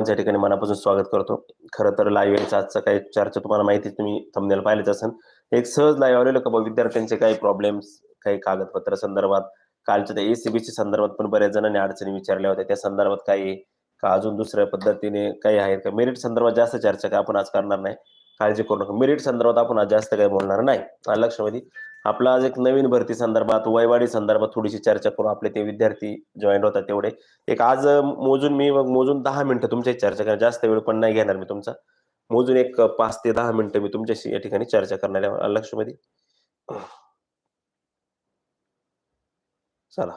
सर्वांच्या ठिकाणी मनापासून स्वागत करतो. खरं तर लाईव्ह यायचा आजचा काही चर्चा तुम्हाला माहिती तुम्ही थंबनेल पाहिलेच असेल. एक सहज लाईव्ह आलेलो का विद्यार्थ्यांचे काही प्रॉब्लेम्स काही कागदपत्र संदर्भात कालच्या त्या एसीबीसी संदर्भात पण बऱ्याच जणांनी अडचणी विचारल्या होत्या. त्या संदर्भात काही का? अजून दुसऱ्या पद्धतीने काही आहेत का? मेरिट संदर्भात जास्त चर्चा काय आपण आज करणार नाही. काळजी करू नका. मेरिट संदर्भात आपण आज जास्त काही बोलणार नाही. आलं लक्षामध्ये आपला आज एक नवीन भरती संदर्भात वयवाडी संदर्भात थोडीशी चर्चा करू. आपले ते विद्यार्थी जॉईन होतात तेवढे. एक आज मोजून मी मग मोजून दहा मिनिटं तुमच्याशी चर्चा करणार. जास्त वेळ पण नाही घेणार मी तुमचा. मोजून एक पाच ते दहा मिनिटं मी तुमच्याशी या ठिकाणी चर्चा करणार आहे. चला.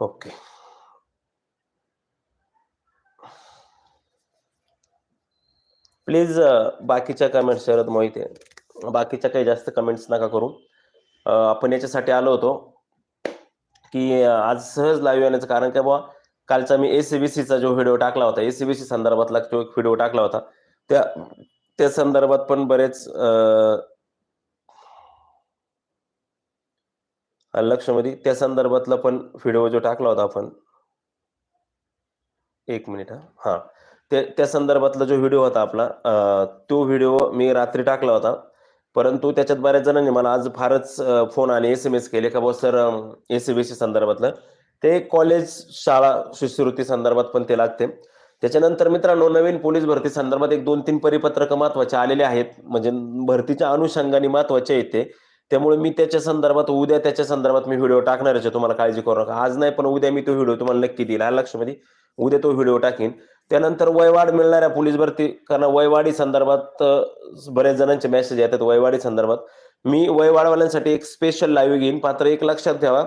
ओके प्लीज uh, बाकीच्या कमेंट्स शरद मोहिते. बाकीच्या काही जास्त कमेंट्स नका करू. Uh, आपण याच्यासाठी आलो होतो की uh, आज सहज लाईव्ह येण्याचं कारण काय बुवा? कालचा मी एसीबीसीचा जो व्हिडिओ टाकला होता एसीबीसी संदर्भातला जो एक व्हिडिओ टाकला होता. त्या त्या संदर्भात पण बरेच लक्षमध्ये त्या संदर्भातला पण व्हिडिओ जो टाकला होता आपण. एक मिनिट हा. हा. त्या संदर्भातला जो व्हिडिओ होता आपला तो व्हिडिओ मी रात्री टाकला होता. परंतु त्याच्यात बऱ्याच जणांनी मला आज फारच फोन आणि एस एम एस केले का बुवा सर एसीबीसी संदर्भातलं. ते कॉलेज शाळा शिष्यवृत्ती संदर्भात पण ते लागते. त्याच्यानंतर मित्रांनो नवीन पोलीस भरती संदर्भात एक दोन तीन परिपत्रक महत्त्वाचे आलेले आहेत. म्हणजे भरतीच्या अनुषंगाने महत्त्वाचे आहेत ते. त्यामुळे मी त्याच्या संदर्भात उद्या त्याच्या संदर्भात मी व्हिडिओ टाकणारच आहे तुम्हाला काळजी करू नका. आज नाही पण उद्या मी तो व्हिडिओ तुम्हाला नक्की देईल. आलं लक्षामध्ये? उद्या तो व्हिडिओ टाकीन. त्यानंतर वयवाढ मिळणाऱ्या पोलीस भरती कारण वयवाढी संदर्भात बऱ्याच जणांचे मेसेज येतात वयवाढी संदर्भात. मी वयवाढवाल्यांसाठी एक स्पेशल लाईव्ह घेईन. मात्र एक लक्षात ठेवा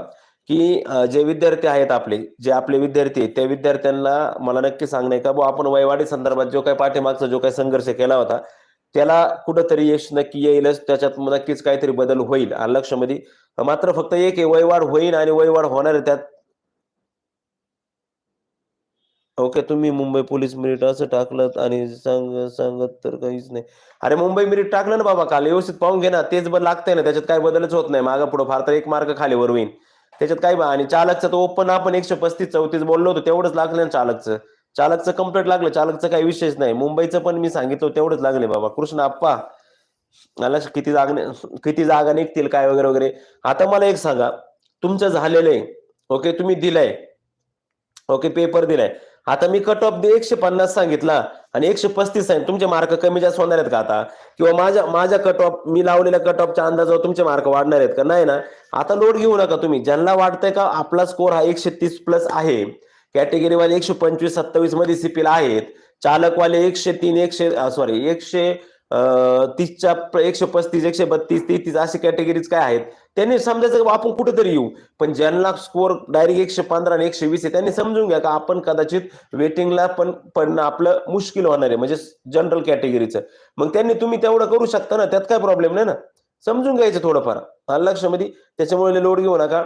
की जे विद्यार्थी आहेत आपले जे आपले विद्यार्थी आहेत त्या विद्यार्थ्यांना मला नक्की सांगणे का बुवा आपण वयवाढी संदर्भात जो काही पाठीमागचा जो काही संघर्ष केला होता त्याला कुठंतरी यश नक्की येईलच त्याच्यात नक्कीच काहीतरी बदल होईल. लक्षमध्ये मात्र फक्त एक वयवाढ होईल आणि वयवाढ होणार आहे त्यात. ओके तुम्ही मुंबई पोलीस मिरिट असं टाकलं आणि सांग सांगत तर काहीच नाही. अरे मुंबई मिरिट टाकलं ना बाबा काल व्यवस्थित पाहून घे ना तेच बरं लागतंय ना त्याच्यात काय बदलच होत नाही. मागं पुढं फार तर एक मार्क खाली वर होईल त्याच्यात काय बा आणि चालकचं तर ओपन आपण एकशे पस्तीस चौतीस बोललो होतो तेवढंच लागलं ना चालकचं. चालकचं कंप्लीट लागलं चालकचं काही विशेष नाही. मुंबईचं पण मी सांगितलं तेवढंच लागले बाबा. कृष्ण आप्पा मला किती जागा किती जागा निघतील काय वगैरे वगैरे. आता मला एक सांगा. तुमचं झालेलं आहे ओके तुम्ही दिलंय ओके पेपर दिलाय. आता मी कट ऑफ एकशे पन्नास सांगितला आणि एकशे पस्तीस आहे तुमचे मार्क कमी जास्त होणार आहेत का आता? किंवा माझ्या माझ्या कट ऑफ मी लावलेल्या कट ऑफच्या अंदाजावर तुमचे मार्क वाढणार आहेत का? नाही ना. आता लोड घेऊ नका तुम्ही. ज्यांना वाटतंय का आपला स्कोर हा एकशे तीस प्लस आहे कॅटेगरीवाले एकशे पंचवीस सत्तावीसमध्ये सीपील आहेत. चालकवाले एकशे तीन एकशे सॉरी एकशे तीसच्या एकशे पस्तीस एकशे बत्तीस तेहतीस असे कॅटेगरीज काय आहेत? त्यांनी समजायचं आपण कुठेतरी येऊ पण ज्यांना स्कोर डायरेक्ट एकशे पंधरा आणि एकशे वीस आहे त्यांनी समजून घ्या का आपण कदाचित वेटिंगला पण पडणं आपलं मुश्किल होणार आहे म्हणजे जनरल कॅटेगरीचं मग त्यांनी तुम्ही तेवढं करू शकता ना त्यात काय प्रॉब्लेम नाही ना. समजून घ्यायचं थोडंफार. लक्षामध्ये त्याच्यामुळे लोड घेऊ नका.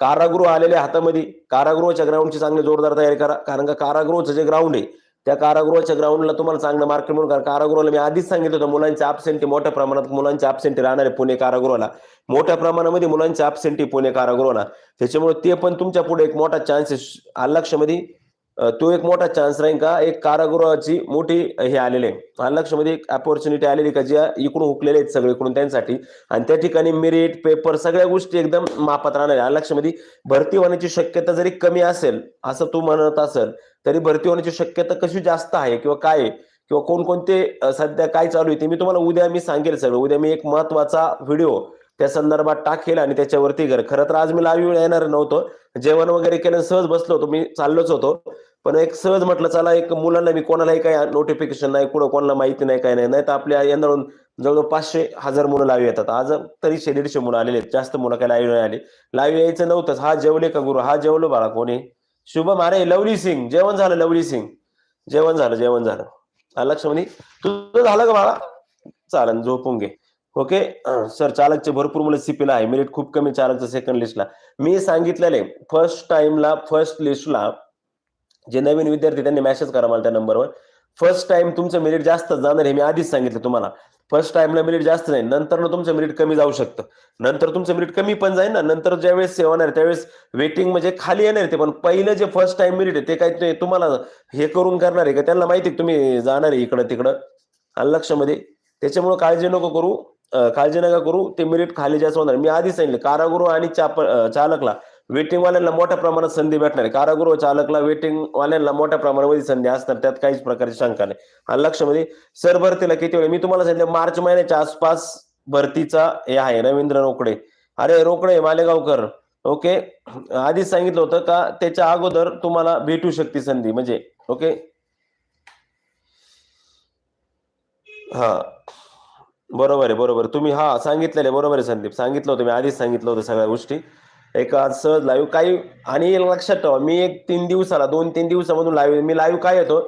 कारागृह आलेल्या हातामध्ये कारागृहाच्या ग्राउंडची चांगली जोरदार तयारी करा. कारण का कारागृहाचं जे ग्राउंड आहे त्या कारागृहाच्या ग्राउंडला तुम्हाला चांगलं मार्क म्हणून कारण कारागृहाला मी आधीच सांगितलं होतं मुलांचे absentee मोठ्या प्रमाणात मुलांचे absentee राहणार आहे पुणे कारागृहाला. मोठ्या प्रमाणामध्ये मुलांचे absentee पुणे कारागृहाला. त्याच्यामुळे ते पण तुमच्यापुढे एक मोठा चान्सेस आलक्षमध्ये तो एक मोठा चान्स राहील का? एक कारागृहाची मोठी हे आलेले. लक्षामध्ये एक अपॉर्च्युनिटी आलेली का ज्या इकडून हुकलेले आहेत सगळीकडून त्यांसाठी. आणि त्या ठिकाणी मेरिट पेपर सगळ्या गोष्टी एकदम मापात राहणार आहे लक्षामध्ये भरती होण्याची शक्यता जरी कमी असेल असं तू म्हणत असेल तरी भरती होण्याची शक्यता कशी जास्त आहे किंवा काय आहे? किंवा कोणकोणते सध्या काय चालू आहे ते मी तुम्हाला उद्या मी सांगेल सगळं. उद्या मी एक महत्त्वाचा व्हिडिओ त्या संदर्भात टाकेल आणि त्याच्यावरती घर खरं तर आज मी लाईव्ह येणार नव्हतो. जेवण वगैरे केलं सहज बसलो होतो. मी चाललोच होतो. पण एक सहज म्हटलं चला एक मुलांना मी कोणालाही काही नोटिफिकेशन नाही कुठं कोणाला माहिती नाही काय नाही. नाही तर आपल्या यंदाळून जवळजवळ पाचशे हजार मुलं लाईव्ह येतात. आज तरी शे दीडशे मुलं आलेले आहेत. जास्त मुलं काही लाईव्ह नाही आली. लाईव्ह यायचं नव्हतंच. हा जेवले का गुरु? हा जेवलो बाळा. कोणी? शुभम अरे लवली सिंग. जेवण झालं लवली सिंग. जेवण झालं जेवण झालं. लक्ष्मणी लक्षामध्ये तुझं झालं का बाळा? चालन झोपून घे. ओके सर चालकचे भरपूर मुलं सीपीला आहे. मेरिट खूप कमी चालकचं सेकंड लिस्टला मी सांगितलेले फर्स्ट टाइमला फर्स्ट लिस्टला जे नवीन विद्यार्थी त्यांनी मेसेज करा मला त्या नंबरवर फर्स्ट टाइम तुमचं मेरिट जास्त जाणार हे मी आधीच सांगितलं तुम्हाला. फर्स्ट टाइमला मेरिट जास्त जाईल नंतर तुमचं मेरिट कमी जाऊ शकतं. नंतर तुमचं मेरिट कमी पण जाईल ना. नंतर ज्यावेळेस सेवा होणार त्यावेळेस वेटिंग म्हणजे खाली येणार ते. पण पहिलं जे फर्स्ट टाइम मेरिट आहे ते काय तुम्हाला हे करून करणार आहे का? त्यांना माहिती आहे तुम्ही जाणार आहे इकडं तिकडं आणि लक्षामध्ये त्याच्यामुळे काळजी नको करू. काळजी नका करू ते मेरिट खाली जास्त होणार. मी आधी सांगितलं कारागृह आणि चाप चालकला वेटिंगवाल्यांना मोठ्या प्रमाणात संधी भेटणार आहे. कारागृह चालकला वेटिंगवाल्यांना मोठ्या प्रमाणामध्ये संधी असणार त्यात काहीच प्रकारची शंका नाही. आणि लक्षामध्ये म्हणजे, सर भरतीला किती वेळ? मी तुम्हाला सांगितलं मार्च महिन्याच्या आसपास भरतीचा हे आहे. रवींद्र रोकडे. अरे रोकडे मालेगावकर. ओके? आधीच सांगितलं होतं का त्याच्या अगोदर तुम्हाला भेटू शकते संधी. म्हणजे ओके? हा. बरोबर आहे बरोबर. तुम्ही हा सांगितलेलं आहे बरोबर आहे संदीप. सांगितलं होतं मी आधीच सांगितलं होतं सगळ्या गोष्टी. एक आज सहज लाईव्ह काही आणि एक लक्षात ठेवा मी एक तीन दिवसाला दोन तीन दिवसामधून लाईव्ह मी लाईव्ह काय येतो?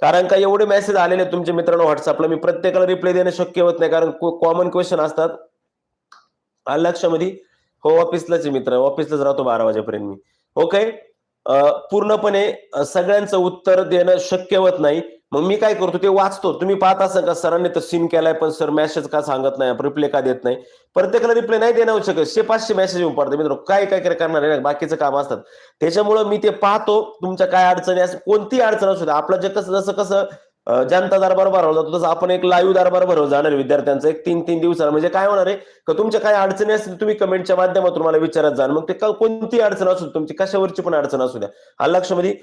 कारण का एवढे मेसेज आलेले आहेत तुमच्या मित्रांनो व्हॉट्सअपला मी प्रत्येकाला रिप्लाय देणं शक्य होत नाही कारण कॉमन क्वेश्चन असतात. आलं लक्षामध्ये हो ऑफिसलाच मित्र ऑफिसलाच राहतो बारा वाजेपर्यंत मी. ओके पूर्णपणे सगळ्यांचं उत्तर देणं शक्य होत नाही. मग मी काय करतो ते वाचतो. तुम्ही पाहत असाल का सरांनी तर सीन केलाय पण सर मेसेज का सांगत नाही रिप्ले का देत नाही? प्रत्येकाला रिप्ले नाही देणं शकत शे पाचशे मेसेज येऊन पडते मित्र काय काय काय करणार आहे? बाकीचं काम असतात. त्याच्यामुळं मी ते पाहतो तुमच्या काय अडचणी असं कोणती अडचण असू द्या. आपलं जे कसं जसं कसं जनता दरबार भरवला जातो तसं आपण एक लाईव्ह दरबार भरवला जाणार विद्यार्थ्यांचं. एक तीन तीन दिवसाला. म्हणजे काय होणार आहे? का तुमच्या काय अडचणी असतील तुम्ही कमेंटच्या माध्यमातून मला विचारत जाल मग ते कोणती अडचण असू तुमची कशावरची पण अडचण असू द्या. हा लक्षामध्ये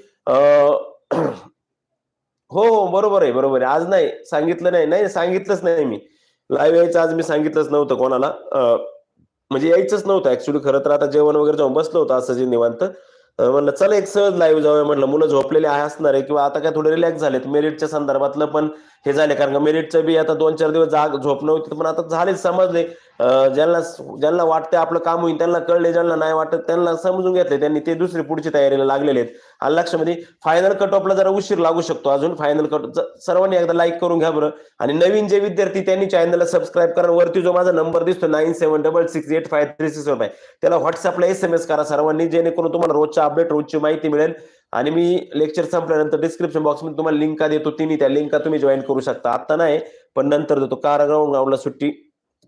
हो हो बरोबर आहे बरोबर आहे. आज नाही सांगितलं नाही. नाही सांगितलंच नाही मी. लाईव्ह यायचं आज मी सांगितलंच नव्हतं कोणाला. म्हणजे यायचंच नव्हतं. ऍक्च्युली खरं तर आता जेवण वगैरे जाऊन बसलो होतं असं जे निवांत. म्हणलं चला एक सहज लाईव्ह जाऊया. म्हटलं मुलं झोपलेले आहे असणार आहे किंवा आता काय थोडे रिलॅक्स झालेत. मेरिटच्या संदर्भातलं पण हे झाले. कारण का मेरिटचं बी आता दोन चार दिवस जाग झोपणं होती पण आता झाले समजले. ज्यांना ज्यांना वाटतं आपलं काम होईल त्यांना कळले. ज्यांना नाही वाटत त्यांना समजून घेतले. त्यांनी ते दुसरी पुढची तयारीला लागलेले आहेत. आणि लक्षामध्ये फायनल कट ऑफला जरा उशीर लागू शकतो अजून. फायनल कट सर्वांनी एकदा लाईक करून घ्या बरं. आणि नवीन जे विद्यार्थी त्यांनी चॅनलला सबस्क्राईब करा. वरती जो माझा नंबर दिसतो nine seven double six eight five three six five त्याला व्हॉट्सअपला एस एम एस करा सर्वांनी जेणेकरून तुम्हाला रोजच्या अपडेट रोजची माहिती मिळेल. आणि मी लेक्चर संपल्यानंतर डिस्क्रिप्शन बॉक्समध्ये तुम्हाला लिंका देतो तिन्ही त्या लिंका तुम्ही जॉईन करू शकता. आता नाही पण नंतर देतो. कारागृह ग्राउंडला सुट्टी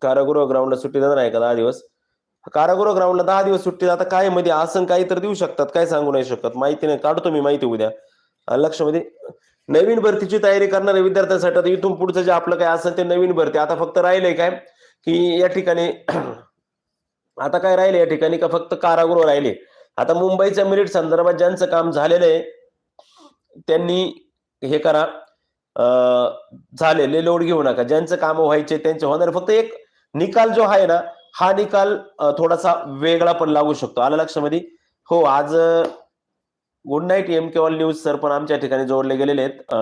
कारागृह ग्राउंडला सुट्टी देणार आहे का दहा दिवस? कारागृह ग्राउंडला दहा दिवस सुट्टी आता काय मध्ये आसन काही तर देऊ शकतात काय सांगू नाही शकत. माहिती नाही काढतो मी माहिती उद्या. लक्षामध्ये नवीन भरतीची तयारी करणाऱ्या विद्यार्थ्यांसाठी आता इथून पुढचं जे आपलं काय असेल ते नवीन भरती. आता फक्त राहिलंय काय की या ठिकाणी आता काय राहिले या ठिकाणी का फक्त कारागृह राहिले? आता मुंबईच्या मेरिट संदर्भात ज्यांचं काम झालेलं आहे त्यांनी हे करा. झालेले लोड घेऊ नका. ज्यांचं काम व्हायचे त्यांचे होणार. फक्त एक निकाल जो आहे ना हा निकाल थोडासा वेगळा पण लागू शकतो. आला लक्षामध्ये हो आज good night M K all news sir पण आमच्या ठिकाणी जोडले गेलेले आहेत.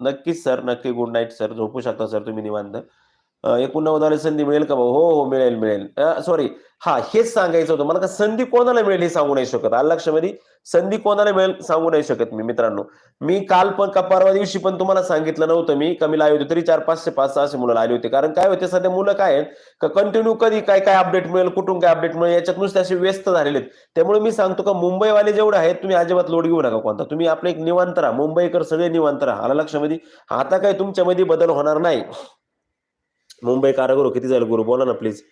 नक्कीच सर नक्की गुड नाईट सर. झोपू शकता सर तुम्ही निवांत. अं, एकूण नवदाला संधी मिळेल का भाऊ? हो हो मिळेल मिळेल. सॉरी हा हेच सांगायचं होतं. मला का संधी कोणाला मिळेल हे सांगू नाही शकत. आलं लक्षामध्ये संधी कोणाला मिळेल सांगू नाही शकत मी मित्रांनो. मी काल पण का परवा दिवशी पण तुम्हाला सांगितलं नव्हतं मी. कमी लावली होती तरी चार पाचशे पाच सहाशे मुलं आली होती. कारण काय होते? सध्या मुलं काय आहेत? का कंटिन्यू कधी काय काय अपडेट मिळेल? कुठून काय अपडेट मिळेल? याच्यात नुसते असे व्यस्त झालेले आहेत. त्यामुळे मी सांगतो का मुंबईवाले जेवढे आहेत तुम्ही अजिबात लोड घेऊ नका कोणता. तुम्ही आपले एक निवांत राहा. मुंबईकर सगळे निवांत राहा. आला लक्षामध्ये आता काय तुमच्यामध्ये बदल होणार नाही. मुंबई कारागृह किती जाईल गुरु? बोला ना प्लीज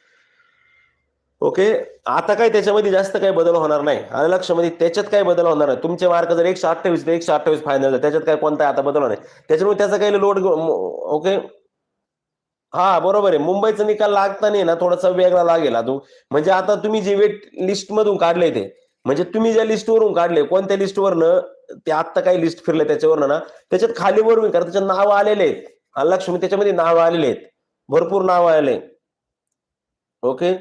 ओके आता काय त्याच्यामध्ये जास्त काही बदल होणार नाही. आलं लक्षामध्ये म्हणजे त्याच्यात काय बदल होणार नाही. तुमचे मार्क जर एकशे अठ्ठावीस ते एकशे अठ्ठावीस फायनल त्याच्यात काय कोणता आता बदल होणार नाही. त्याच्यामुळे त्याचा काही लोड ओके हा बरोबर आहे. मुंबईचा निकाल लागता नाही ना थोडासा वेगळा लागेल अजून. म्हणजे आता तुम्ही जे वेट लिस्ट मधून काढले ते म्हणजे तुम्ही ज्या लिस्टवरून काढले कोणत्या लिस्टवरनं ते आत्ता काही लिस्ट फिरले त्याच्यावरनं ना त्याच्यात खाली वरून कारण त्याच्यात नाव आलेले आहेत. लक्ष्मी त्याच्यामध्ये नाव आलेले आहेत. भरपूर नाव आले ओके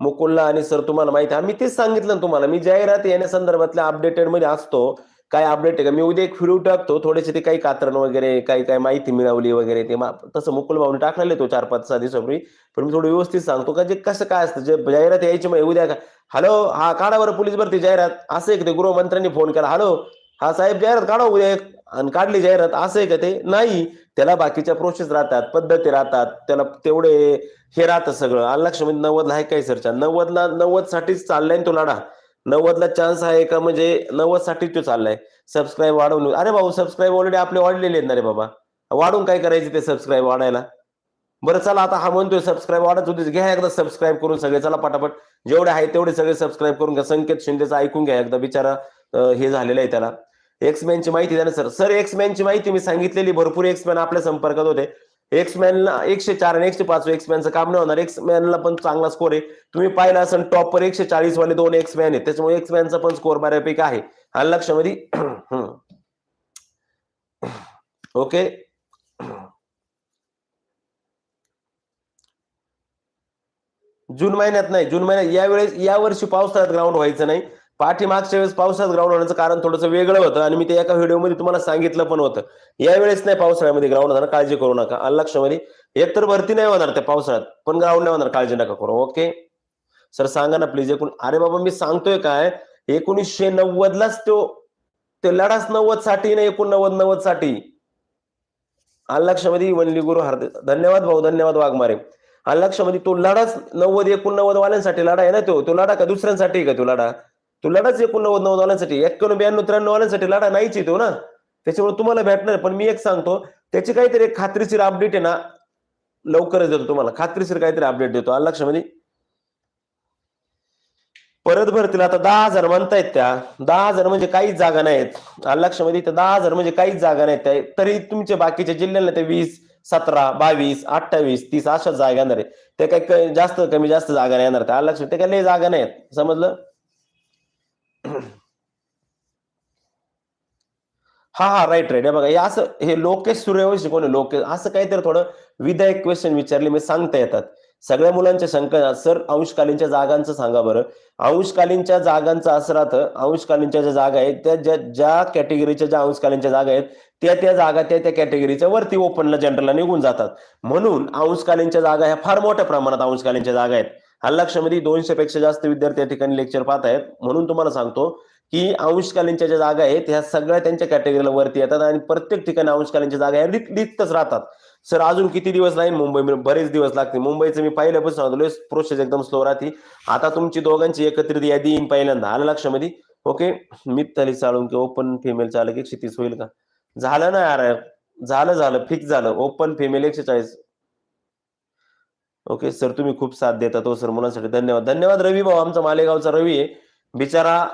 मुकुलला आणि सर तुम्हाला माहिती आहे. मी तेच सांगितलं ना तुम्हाला. मी जाहिरात येण्या संदर्भातल्या अपडेटेडमध्ये असतो. काय अपडेट आहे का? मी उद्या एक व्हिडिओ टाकतो. थोडेसे ते काही कात्रण वगैरे काही काय माहिती मिळवली वगैरे ते तसं मुकुल भाऊने टाकलेले तो चार पाच सहा दिवसापूर्वी. पण मी थोडं व्यवस्थित सांगतो का जे कसं काय असतं जे जाहिरात यायची मग उद्या का हॅलो हा काढा बरं पोलीस भरती जाहिरात. असं एक ते गृहमंत्र्यांनी फोन केला. हॅलो हा साहेब जाहिरात काढा उद्या एक. आणि काढली जाहिरात असं आहे का ते? नाही. त्याला बाकीच्या प्रोसेस राहतात पद्धती राहतात. त्याला तेवढे हे राहतं सगळं. आणि लक्ष म्हणजे नव्वदला आहे काय सरच्या नव्वदला नव्वद साठीच चाललाय तो लढा. नव्वदला चान्स आहे का म्हणजे नव्वद साठीच तो चाललाय. सबस्क्राईब वाढवून अरे भाऊ सबस्क्राईब ऑलरेडी आपले वाढलेले आहेत ना रे बाबा. वाढून काय करायचे ते सबस्क्राईब वाढायला? बरं चला आता हा म्हणतोय सबस्क्राईब वाढत होते. घ्या एकदा सबस्क्राईब करून सगळे. चला पटापट. जेवढे आहे तेवढे सगळे सबस्क्राईब करून घ्या. संकेत शिंदेचं ऐकून घ्या एकदा. बिचारा हे झालेलं आहे त्याला. एक्समॅनची माहिती द्या ना सर सर एक्समॅनची माहिती मी सांगितलेली भरपूर एक्समॅन आपल्या संपर्कात होते. एक्समॅनला एकशे चार आणि एकशे पाच एक्समॅनचं काम नाही होणार. एक्समॅनला पण चांगला स्कोर आहे. तुम्ही पाहिलं असेल टॉपवर एकशे चाळीस वाले दोन एक्समॅन आहेत. त्याच्यामुळे एक्समॅनचा पण स्कोर बऱ्यापैकी आहे. आणि लक्षामध्ये ओके. जून महिन्यात नाही जून महिन्यात यावेळेस या वर्षी पावसाळ्यात ग्राउंड व्हायचं नाही. पाठीमागच्या वेळेस पावसाळ्यात ग्राउंड होण्याचं कारण थोडंसं वेगळं होतं आणि मी ते एका व्हिडिओमध्ये तुम्हाला सांगितलं पण होतं. यावेळेस नाही पावसाळ्यामध्ये ग्राउंड होणार काळजी करू नका. आणि लक्षामध्ये एकतर भरती नाही होणार त्या पावसाळ्यात पण ग्राउंड नाही होणार काळजी नका करू. ओके सर सांगा ना प्लीज एकूण अरे बाबा मी सांगतोय काय? एकोणीसशे नव्वदलाच तो ते लढाच नव्वदसाठी ना एकोणनव्वद नव्वदसाठी आलं वनली गुरु हरदे धन्यवाद भाऊ धन्यवाद वाघमारे. आलं तो लढाच नव्वद एकोणनव्वद वाल्यांसाठी लढा आहे ना तो? तो लढा का दुसऱ्यांसाठी आहे का तो लढा? तो लढाच एकोणनव्वद नव्वद वाल्यांसाठी एक्क्याण्णव ब्याण्णव त्र्याण्णव वाल्यांसाठी लढा नाहीच येतो तो ना. त्याच्यामुळे तुम्हाला भेटणार पण मी एक सांगतो त्याची काहीतरी एक खात्रीशीर अपडेट आहे ना लवकरच देतो तुम्हाला. खात्रीशीर काहीतरी अपडेट देतो. आलं लक्षामध्ये म्हणजे? परत भरतील आता दहा हजार म्हणतायत त्या. दहा हजार म्हणजे काहीच जागा नाहीत. आलं लक्षामध्ये म्हणजे? तर दहा हजार म्हणजे काहीच जागा नाहीत. त्या तरी तुमच्या बाकीच्या जिल्ह्यांना ते वीस सतरा बावीस अठ्ठावीस तीस अशा जागा येणार आहे ते काही जास्त कमी जास्त जागा नाही येणार. त्या आलं लक्षात? ते काही लय जागा नाहीत. समजलं? हा हा राईट राईट हे बघा हे असं हे लोकेश सूर्यवंशी कोण लोकेश. असं काहीतरी थोडं विधायक क्वेश्चन विचारले मी सांगता येतात. सगळ्या मुलांच्या शंका सर अंशकालीनच्या जागांचं सांगा बरं. अंशकालीनच्या जागांचं असं राहतं अंशकालीनच्या ज्या जागा आहेत त्या ज्या ज्या कॅटेगरीच्या ज्या अंशकालीनच्या जागा आहेत त्या त्या जागा त्या त्या कॅटेगरीच्या वरती ओपनला जनरलला निघून जातात. म्हणून अंशकालीनच्या जागा ह्या फार मोठ्या प्रमाणात अंशकालीनच्या जागा आहेत. हल्लाक्षमध्ये लक्षामध्ये दोनशे पेक्षा जास्त विद्यार्थी या ठिकाणी लेक्चर पाहत आहेत. म्हणून तुम्हाला सांगतो की अंशकालीनच्या ज्या जागा आहेत ह्या सगळ्या त्यांच्या कॅटेगरीला वरती येतात आणि प्रत्येक ठिकाणी अंशकालीनच्या जागा ह्या रिक्तच राहतात. सर अजून किती दिवस नाही मुंबई बरेच दिवस लागतील. मुंबईचं मी पहिल्यापासून सांगतो प्रोसेस एकदम स्लो राहते. आता तुमची दोघांची एकत्रित यादी येईन पहिल्यांदा. आलं लक्षामध्ये ओके मित्ताली चालून की ओपन फिमेल चालक एकशे तीस होईल का? झालं ना यार. झालं झालं. फिक्स झालं. ओपन फिमेल एकशे चाळीस. ओके सर तुम्ही खूप साथ देता तो हो, सर मुलांसाठी धन्यवाद. धन्यवाद रवी भाऊ. आमचा मालेगावचा रवी आहे. बिचारा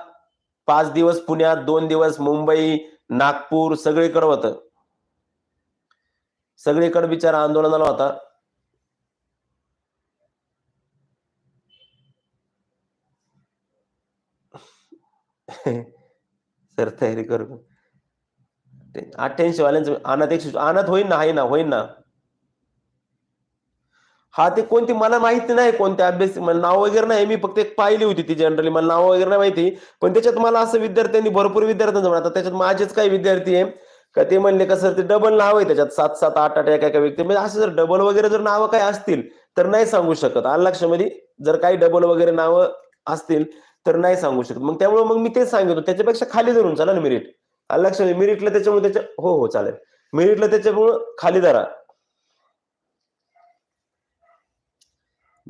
पाच दिवस पुण्यात दोन दिवस मुंबई नागपूर सगळीकडे होतं. सगळीकडे बिचारा आंदोलनाला होता. सर तयारी करू. अठ्ठ्याऐंशी वाल्यांचं अनाथ एकशे अनाथ होईन ना आहे ना होईन ना. हा ते कोणती मला माहिती नाही कोणत्या अभ्यास मला नाव वगैरे नाही मी फक्त एक पाहिली होती ती जनरली मला नाव वगैरे नाही माहिती. पण त्याच्यात मला असं विद्यार्थ्यांनी भरपूर विद्यार्थ्यांचं म्हणतात त्याच्यात माझेच काही विद्यार्थी आहे का ते म्हणले का सर ते डबल नाव आहे त्याच्यात सात सात आठ आठ एका एका व्यक्ती. म्हणजे असं जर डबल वगैरे जर नावं काही असतील तर नाही सांगू शकत. आलं लक्षामध्ये? जर काही डबल वगैरे नावं असतील तर नाही सांगू शकत. मग त्यामुळे मग मी तेच सांगितलं त्याच्यापेक्षा खाली धरून चला ना मिरिट. आलं लक्षामध्ये? त्याच्यामुळे त्याच्या हो हो चालेल. मिरिटला त्याच्यामुळं खाली धरा.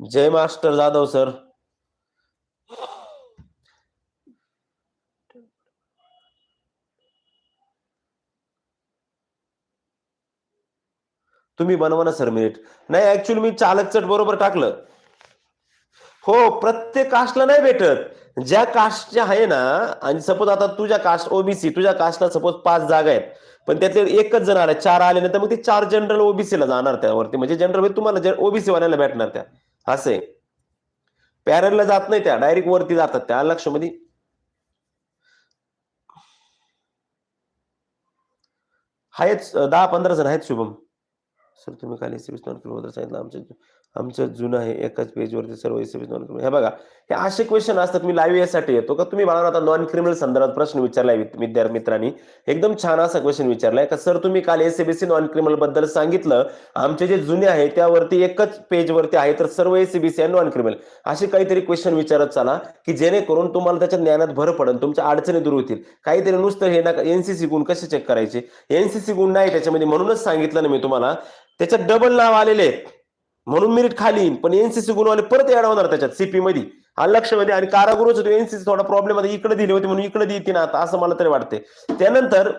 जय मास्टर जाधव सर. तुम्ही बनवा ना सर मिनिट नाही ऍक्च्युअली मी चालक चट बरोबर टाकलं. हो प्रत्येक कास्टला नाही भेटत. ज्या कास्टच्या आहे ना आणि सपोज आता तुझ्या कास्ट ओबीसी तुझ्या कास्टला सपोज पाच जागा आहेत. पण त्यातले एकच जण आले चार आले नाही तर मग ते चार जनरल ओबीसीला जाणार त्यावरती. म्हणजे जनरल म्हणजे तुम्हाला ओबीसी वाल्याला भेटणार त्या. असे. पॅरलला जात नाही त्या डायरेक्ट वरती जातात त्या लक्षमध्ये आहेत दहा पंधरा जण आहेत शुभम. सर तुम्ही खाली एस सांगितलं आमचं. आमचं जुनं आहे एकाच पेजवरती सर्व एस नॉन क्रिमिनल हे बघा हे असे क्वेश्चन असतात मी लाईव्ह यासाठी येतो का? तुम्ही मला आता नॉन क्रिमिनल संदर्भात प्रश्न विचारलाय विद्यार्थी मित्रांनी. एकदम छान असा क्वेश्चन विचारलाय का? सर तुम्ही काल एसएबीसी नॉन क्रिमिनलबद्दल सांगितलं आमचे जे जुने आहे त्यावरती एकच पेजवरती आहे तर सर्व एसीबीसी आणि नॉन क्रिमिनल असे काहीतरी क्वेश्चन विचारत चाला की जेणेकरून तुम्हाला त्याच्या ज्ञानात भर पडेल तुमच्या अडचणी दूर होतील. काहीतरी नुसतं हे ना एनसीसी गुण कसे चेक करायचे? एनसीसी गुण नाही त्याच्यामध्ये म्हणूनच सांगितलं ना मी तुम्हाला त्याच्यात डबल नाव आलेले आहेत. म्हणून मेरिट खाली येईन. पण एनसीसी गुणवाले परत ऍड होणार त्याच्यात सीपी मध्ये आलं लक्षामध्ये म्हणजे, आणि कारागृहच एनसीसी थोडा प्रॉब्लेम आता इकडे दिली होती म्हणून इकडे देते ना आता असं मला तरी वाटते त्यानंतर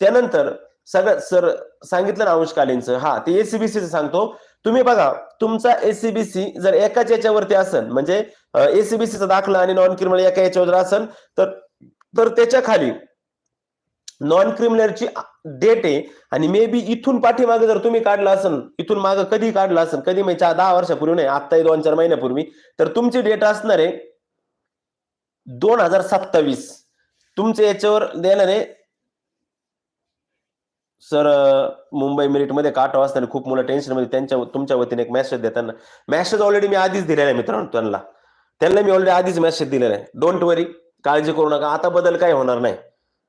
त्यानंतर सगळं सर सांगितलं ना अंशकालीनचं हा ते एसीबीसीचं सांगतो. तुम्ही बघा तुमचा एसीबीसी जर एकाच याच्यावरती असेल म्हणजे एसीबीसीचा दाखला आणि नॉन क्रिमिनल एका याच्यावर असेल तर तर त्याच्याखाली नॉन क्रिमिनलची डेट आहे आणि मे बी इथून पाठीमागे जर तुम्ही काढला असेल इथून मागे कधी काढला असेल कधी म्हणजे चार- दहा वर्षापूर्वी नाही आत्ताही दोन चार महिन्यापूर्वी तर तुमची डेट असणार आहे दोन हजार सत्तावीस. तुमच्या याच्यावर देणार आहे. सर मुंबई मेरिटमध्ये काटा असताना खूप मुलं टेन्शनमध्ये त्यांच्या तुमच्या वतीने एक मेसेज देताना. मेसेज ऑलरेडी मी आधीच दिलेला आहे मित्रांनो त्यांना. त्यांना मी ऑलरेडी आधीच मेसेज दिलेला आहे. डोंट वरी काळजी करू नका. आता बदल काय होणार नाही.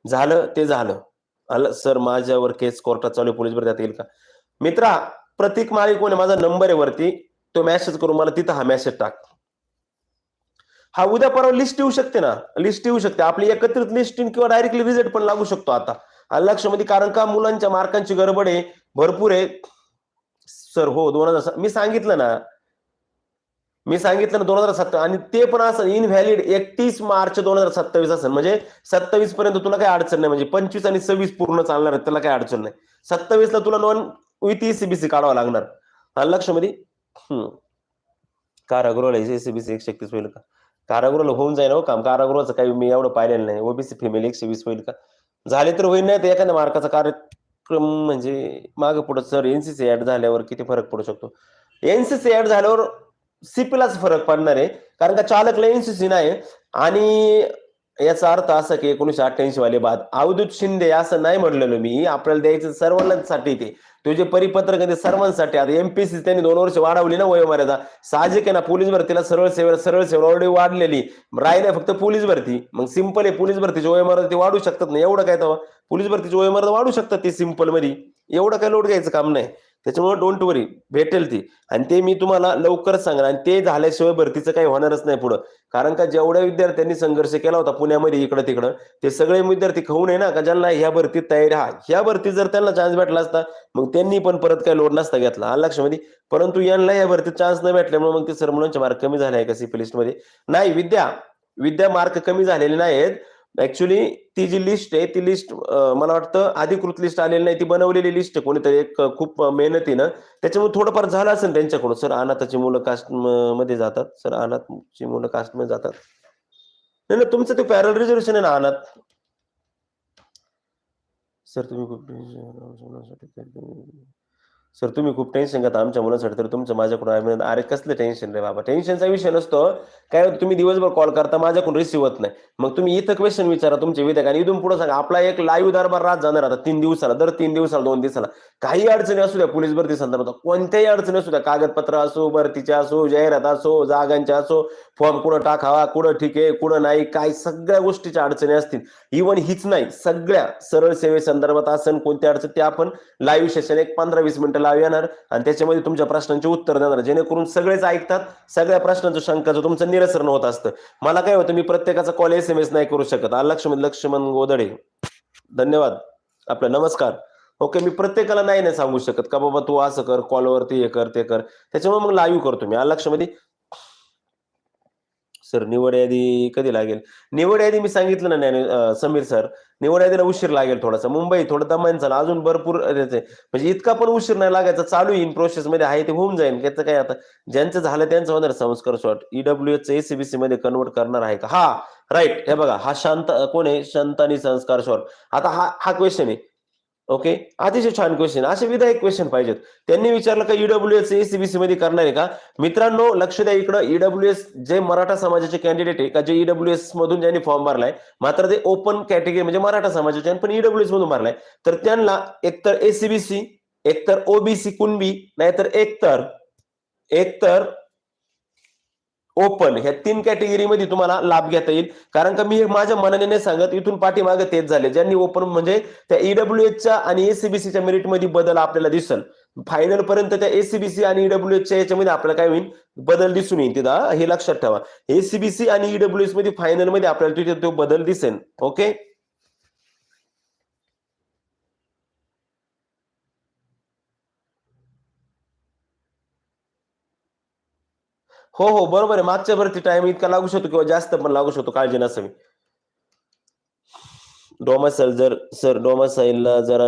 झालं ते झालं. आलं सर माझ्यावर केस कोर्टात चालू पोलीस भरती येईल का? मित्रा प्रतीक माळी कोण आहे? माझा नंबर आहे वरती. तो मेसेज करून मला तिथं हा मेसेज टाक. हा उद्या परवा लिस्ट येऊ शकते ना? लिस्ट येऊ शकते. आपली एकत्रित लिस्ट किंवा डायरेक्टली व्हिजिट पण लागू शकतो आता. आलं लक्षामध्ये कारण का मुलांच्या मार्कांची गडबड आहे भरपूर आहे. सर हो दोन हजार मी सांगितलं ना मी सांगितलं ना दोन हजार सत्तावीस आणि ते पण असं इनव्हॅलिड एकतीस मार्च दोन हजार सत्तावीस असेल. म्हणजे सत्तावीस पर्यंत तुला काही अडचण नाही. म्हणजे पंचवीस आणि सव्वीस पूर्ण चालणार आहे त्याला काही अडचण नाही. सत्तावीस ला तुला नॉन विथ एसीबीसी काढावं लागणार. आलं लक्षामध्ये कारागृहाला एसीबीसी एकशे एकतीस होईल का? कारागृहाला होऊन जाईल हो काम. कारागृहाचं काही मी एवढं पाहिलेलं नाही. ओबीसी फिमेल एकशे वीस होईल का? झाले तर होईल नाही तर एखाद्या मार्काचा कार्यक्रम म्हणजे मागे पुढे. सर एनसीसी ऍड झाल्यावर किती फरक पडू शकतो? एनसीसी ऍड झाल्यावर सीपीलाच फरक पडणार आहे. कारण का चालकला एनसीसी नाही आणि याचा अर्थ असा की एकोणीशे अठ्ठ्याऐंशी वाले बाद अवधूत शिंदे असं नाही म्हणलेलो मी. आपल्याला द्यायचं सर्वांसाठी ते. तुझे परिपत्रक ते सर्वांसाठी. आता एमपीसी त्यांनी दोन वर्ष वाढवली ना वयोमर्यादा. साहजिक आहे ना पोलीस भरतीला सरळ सेवा सरळ सेवा ऑलरेडी वाढलेली. राहिले फक्त पोलीस भरती. मग सिंपल आहे पोलीस भरतीची वयोमर्यादा ते वाढू शकतात ना? एवढं काय तेव्हा? पोलीस भरतीची वयोमर्यादा वाढू शकतात ते सिंपलमध्ये. एवढं काय लोट घ्यायचं काम नाही. त्याच्यामुळे डोंट वरी भेटेल ती. आणि ते मी तुम्हाला लवकरच सांगणार आणि ते झाल्याशिवाय भरतीचं काही होणारच नाही पुढं. कारण का जेवढ्या विद्यार्थ्यांनी संघर्ष केला होता पुण्यामध्ये इकडं तिकडं ते सगळे विद्यार्थी खाऊन आहे ना का ज्यांना ह्या भरतीत तयारी हा ह्या भरतीत जर त्यांना चान्स भेटला असता मग त्यांनी पण परत काही लोड नसता घेतला. हा लक्षामध्ये परंतु यांना या भरतीत चान्स न भेटल्यामुळे मग ते सर मुलांचे मार्क कमी झाले आहे का सीपी नाही विद्या. विद्या मार्क कमी झालेले नाहीत ऍक्च्युली ती जी लिस्ट आहे ती लिस्ट मला वाटतं अधिकृत लिस्ट आलेली नाही ती बनवलेली लिस्ट आहे. कोणीतरी एक खूप मेहनतीनं त्याच्यामुळे थोडंफार झालं असेल त्यांच्याकडून. सर अनाथाची मुलं कास्टमध्ये जातात. सर अनाथची मुलं कास्टमध्ये जातात. नाही ना तुमचं ते पॅरल रिझर्वेशन आहे ना अनाथ? सर तुम्ही खूप सर तुम्ही खूप टेन्शन घेता. आमच्या मुलांसाठी तर तुमचं माझ्याकडून अभिनंदन अरे कसलं टेन्शन रे बाबा? टेन्शनचा विषय नसतो. काय होतं तुम्ही दिवसभर कॉल करता माझ्याकडून रिसिव्ह होत नाही. मग तुम्ही इथं क्वेश्चन विचारा तुमचे विधेयक आणि इथून पुढे सांगा आपला एक लाईव्ह दरबार रात जाणार आता तीन दिवसाला दर तीन दिवसाला दोन दिवसाला. काही अडचणी असू द्या पोलीस भरती संदर्भात. कोणत्याही अडचणी असू द्या कागदपत्र असो भरतीच्या असो जाहिरात असो जागांच्या असो फॉर्म कुठं टाकावा कुठं ठीक आहे कुठं नाही काय सगळ्या गोष्टीच्या अडचणी असतील. इव्हन हीच नाही सगळ्या सरळ सेवे संदर्भात असन कोणत्या अडचण ते आपण लाईव्ह सेशन एक पंधरा वीस मिनिटं लाईव्ह येणार आणि त्याच्यामध्ये तुमच्या प्रश्नांचे उत्तर देणार. जेणेकरून सगळेच ऐकतात सगळ्या प्रश्नांचं शंकाचं तुमचं निरसरण होत असतं. मला काय होतं मी प्रत्येकाचा कॉल एस एम एस नाही करू शकत. लक्ष्मण लक्ष्मण गोदडे धन्यवाद. आपलं नमस्कार. ओके मी प्रत्येकाला नाही नाही सांगू शकत का बाबा तू असं कर कॉलवरती हे कर ते कर. त्याच्यामुळे मग लाईव्ह करतो मी. आ, लक्षामध्ये सर निवड यादी कधी लागेल? निवड यादी मी सांगितलं ना ज्ञाने- समीर सर निवड यादीला उशीर लागेल थोडासा. मुंबई थोडं दमायन चाल. अजून भरपूर आहे. म्हणजे इतका पण उशीर नाही लागायचा. चालू इन प्रोसेस मध्ये. आहे ते होऊन जाईल. त्याचं काय आता? ज्यांचं झालं त्यांचं होणार संस्कार शॉट ईडब्ल्यू एच एसीबीसी मध्ये कन्वर्ट करणार आहे का? हा राईट हे बघा हा शांत कोण आहे? शांतानी संस्कार शॉट आता हा हा क्वेश्चन आहे. ओके अतिशय छान क्वेश्चन असे विधायक क्वेश्चन पाहिजेत. त्यांनी विचारलं का ईडब्ल्यू एस एसीबीसी मध्ये करणार आहे का? मित्रांनो लक्ष द्या इकडं. ईडब्ल्यू एस जे मराठा समाजाचे कॅन्डिडेट आहे का? जे ईडब्ल्यू एस मधून ज्यांनी फॉर्म भरलाय मात्र ते ओपन कॅटेगरी म्हणजे मराठा समाजाचे पण ईडब्ल्यू एस मधून भरलाय. तर त्यांना एकतर एसीबीसी एकतर ओबीसी कुणबी नाहीतर एकतर एकतर ओपन ह्या तीन कॅटेगरीमध्ये तुम्हाला लाभ घेता येईल. कारण का मी हे माझ्या मनाने नाही सांगत इथून पाठीमागे तेच झाले. ज्यांनी ओपन म्हणजे त्या ईडब्ल्यू एचच्या आणि एसीबीसीच्या मेरिटमध्ये बदल आपल्याला दिसल. फायनल पर्यंत त्या एसीबीसी आणि ईडब्ल्यू एचच्या याच्यामध्ये आपल्याला काय होईल बदल दिसून येईल. तिथं हे लक्षात ठेवा. एसीबीसी आणि ईडब्ल्यू एसमध्ये फायनलमध्ये आपल्याला तिथे तो बदल दिसेल. ओके हो हो बरोबर आहे. मागच्या भरती टाइम इतका लागू शकतो किंवा जास्त पण लागू शकतो काळजी नसावी डोमासाईल जर सर डोमासाईलला जरा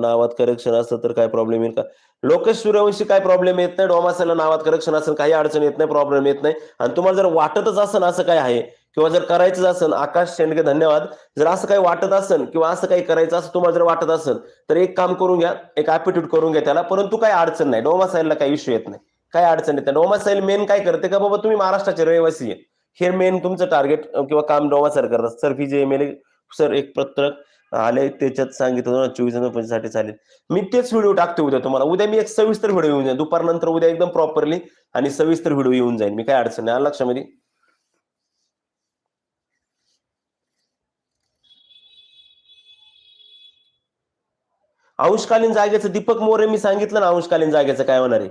नावात करेक्शन असतं तर काय प्रॉब्लेम येईल का? लोकेश सूर्यवंशी काय प्रॉब्लेम येत नाही? डोमासाईलला नावात करेक्शन असेल काही अडचण येत नाही प्रॉब्लेम येत नाही. आणि तुम्हाला जर वाटतच असेल असं काय आहे किंवा जर करायचंच असेल आकाश शेंडगे धन्यवाद. जर असं काही वाटत असेल किंवा असं काही करायचं असं तुम्हाला जर वाटत असेल तर एक काम करून घ्या एक ऍप्टिट्यूड करून घ्या त्याला परंतु काही अडचण नाही. डोमासाईलला काही इश्यू येत नाही. काय अडचण येते डोमा सेल मेन काय करते का बाबा तुम्ही महाराष्ट्राचे रहिवासी आहे. हे मेन तुमचं टार्गेट किंवा काम डोमासाईल करतात. Sir fee J M L sir एक पत्रक आले त्याच्यात सांगितलं होतं ना चोवीस नंबरसाठी चालेल. मी तेच व्हिडिओ टाकते उद्या तुम्हाला. उद्या मी एक सविस्तर व्हिडिओ येऊन जाईल दुपारनंतर उद्या एकदम प्रॉपरली आणि सविस्तर व्हिडिओ येऊन जाईल मी काय अडचण नाही. लक्षामध्ये? अंशकालीन जागेचं दीपक मोरे मी सांगितलं ना अंशकालीन जागेचं काय होणार आहे?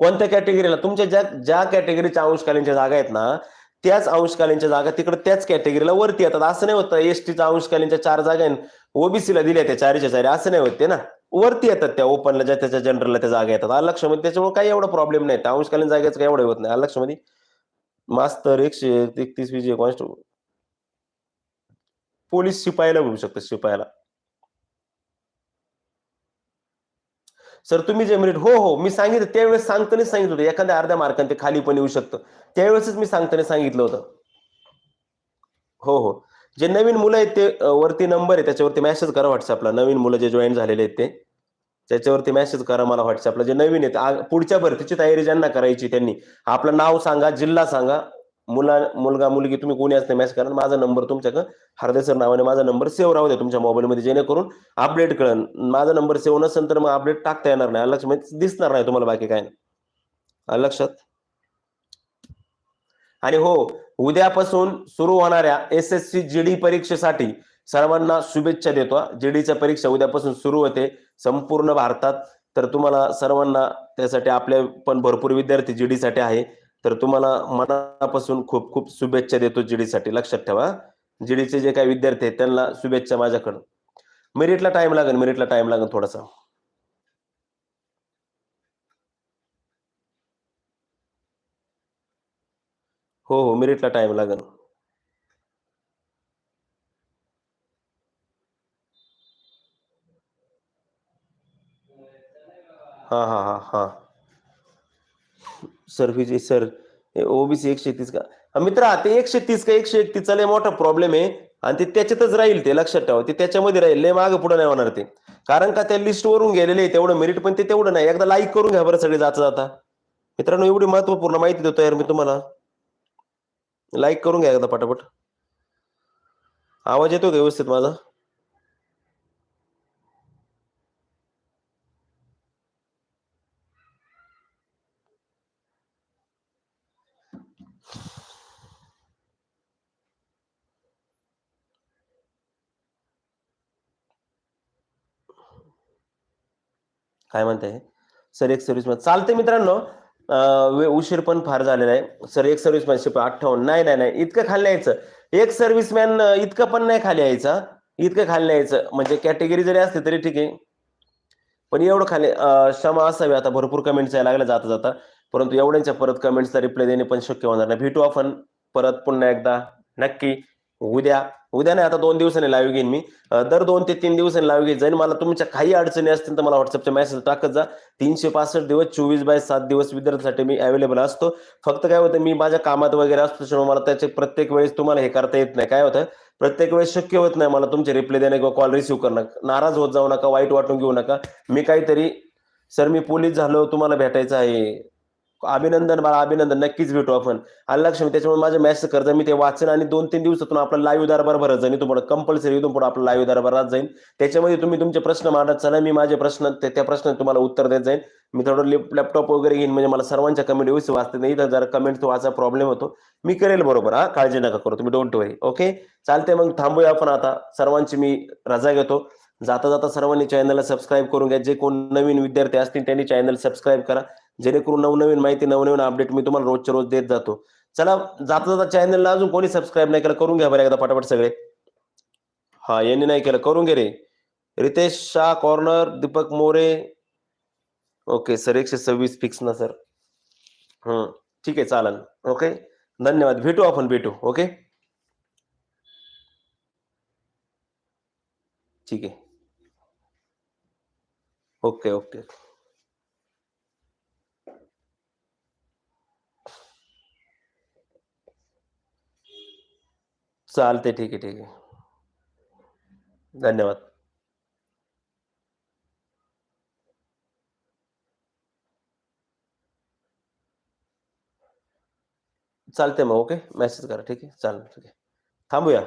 कोणत्या कॅटेगरीला तुमच्या ज्या ज्या कॅटेगरीच्या अंशकालीनच्या जागा आहेत ना त्याच अंशकालीनच्या जागा तिकडे त्याच कॅटेगरीला वरती येतात असं नाही होतं एसटीच्या अंशकालीनच्या चार जागा आहे ओबीसीला दिल्या त्या चारीच्या चारी असं नाही होत ते ना वरती येतात त्या ओपनला ज्या त्याच्या जनरलला त्या जागा येतात अलक्षमध्ये त्याच्यामुळे काही एवढा प्रॉब्लेम नाही त्या अंशकालीन जागेचं काही एवढं होत नाही अलक्षमध्ये मास्तर एकशे एकतीस विजय कॉन्स्टेबल पोलीस शिपायाला होऊ शकतो शिपायाला सर तुम्ही जे मेरिट हो हो मी सांगितलं त्यावेळेस सांगतानाच सांगितलं होतं. एखाद्या अर्ध्या मार्काने ते खाली पण येऊ शकतं. त्यावेळेसच मी सांगताना सांगितलं होतं. हो हो. जे नवीन मुलं आहेत ते वरती नंबर आहे त्याच्यावरती मेसेज करा व्हॉट्सअपला नवीन मुलं जे जॉईन झालेले आहेत ते. त्याच्यावरती मेसेज करा मला व्हॉट्सअपला जे नवीन आहेत पुढच्या भरतीची तयारी ज्यांना करायची त्यांनी आपलं नाव सांगा जिल्हा सांगा मुला मुलगा मुलगी तुम्ही कोणी असते मॅच करा माझा नंबर तुमच्याकडे. हरदे सर नावाने माझा नंबर सेव्ह राहू द्या तुमच्या मोबाईलमध्ये जेणेकरून अपडेट कळन. माझा नंबर सेव्ह नसेल तर मग अपडेट टाकता येणार नाही. लक्ष म्हणजे दिसणार नाही तुम्हाला बाकी काय नाही. लक्षात? आणि हो उद्यापासून सुरू होणाऱ्या एस एस सी जीडी परीक्षेसाठी सर्वांना शुभेच्छा देतो. जीडीच्या परीक्षा उद्यापासून सुरू होते संपूर्ण भारतात. तर तुम्हाला सर्वांना त्यासाठी आपले पण भरपूर विद्यार्थी जीडी साठी आहे. तर तुम्हाला मनापासून खूप खूप शुभेच्छा देतो जीडीसाठी लक्षात ठेवा. जीडीचे जे काही विद्यार्थी आहेत त्यांना शुभेच्छा माझ्याकडून. मेरिटला टाइम लागेल मेरिटला टाइम लागेल थोडासा. हो हो मेरिटला टाइम लागेल. हा हा हा हा. सर सर ओबीसी एकशे तीस का? मित्र मित्रा ते एकशे तीस का एकशे एकतीसचा लय मोठा प्रॉब्लेम आहे. आणि ते त्याच्यातच राहील ते लक्षात ठेवा. ते त्याच्यामध्ये राहील लय मागे पुढे नाही होणार ते. कारण का त्या लिस्टवरून गेलेले आहे तेवढं मेरिट पण ते तेवढं नाही. एकदा लाईक करून घ्या बरं सगळे जाता जाता. मित्रांनो एवढी महत्त्वपूर्ण माहिती देतो यार मी तुम्हाला. लाईक करून घ्या एकदा पटापट. आवाज येतो का व्यवस्थित माझा? काय म्हणताय सर एक सर्व्हिस चालते मित्रांनो. उशीर पण फार झालेला आहे. सर एक सर्व्हिसमॅन शिप अठ्ठावन्न नाही नाही नाही. इतकं खाली यायचं एक सर्व्हिसमॅन इतकं पण नाही खाली यायचं. इतकं खाली यायचं म्हणजे कॅटेगरी जरी असते तरी ठीक आहे. पण एवढं खाली क्षमा असावी. आता भरपूर कमेंट्स यायला लागल्या जाता जाता. परंतु एवढ्यांच्या परत कमेंट्सचा रिप्लाय देणे पण शक्य होणार नाही. भेटू आपण परत पुन्हा एकदा. नक्की. उद्या. उद्या नाही आता दोन दिवसांनी लाईव्ह घेईन मी. दर दोन ते तीन दिवसांनी लाईव्ह घेत जाईन. मला तुमच्या काही अडचणी असतील तर मला व्हॉट्सअपचा मेसेज टाकत जा. तीनशे पासष्ट दिवस चोवीस बाय सात दिवस विद्यार्थ्यांसाठी मी अवेलेबल असतो. फक्त काय होतं मी माझ्या कामात वगैरे असतो त्याच्यामुळे मला त्याचे प्रत्येक वेळेस तुम्हाला हे करता येत नाही. काय होतं प्रत्येक वेळेस शक्य होत नाही मला तुमचे रिप्लाय देणं किंवा कॉल रिसिव्ह करणं. नाराज होत जाऊ नका वाईट वाटून घेऊ नका. मी काहीतरी सर मी पोलीस झालो तुम्हाला भेटायचं आहे. अभिनंदन मला अभिनंदन. नक्कीच भेटू आपण. आणि लक्ष त्याच्यामुळे माझे मेसेज करता मी ते वाचन आणि दोन तीन दिवसातून आपला लाईव्ह दरबार भरत जाईल तुम्हाला कंपल्सरी इथून पुढे आपला लाईव्ह दरबारात जाईल त्याच्यामध्ये तुम्ही तुमचे प्रश्न मांडत चला. मी माझे प्रश्न त्या प्रश्न तुम्हाला उत्तर देत जाईल मी थोडं लॅपटॉप वगैरे घेईन. म्हणजे मला सर्वांच्या कमेंट व्यवस्थित वाचते नाही तर जरा कमेंट वाचा प्रॉब्लेम होतो मी करेल बरोबर. हा काळजी नका करू. तुम्ही डोंट वरी ओके चालते मग. थांबूया आपण आता. सर्वांची मी रजा घेतो. जाता जाता सर्वांनी चॅनलला सबस्क्राईब करून घ्या. जे कोण नवीन विद्यार्थी असतील त्यांनी चॅनल सबस्क्राईब करा. जेणेकरून नवनवीन माहिती नवनवीन अपडेट मी तुम्हाला रोजच्या रोज देत जातो. चला जाता जाता चॅनलला अजून कोणी सबस्क्राईब नाही केलं करून घ्या बरं एकदा पटापट सगळे. हा यांनी नाही केलं करून घे रे. Ritesh Shah corner Deepak More. Okay sir एकशे सव्वीस फिक्स ना सर हम्म ठीक आहे चालेल ओके धन्यवाद. भेटू आपण भेटू. ओके ठीक आहे. Okay okay. चालते ठीक आहे ठीक आहे. धन्यवाद. चालते मग, ओके? मेसेज करा, ठीक आहे? चालेल, ठीक आहे. थांबूया.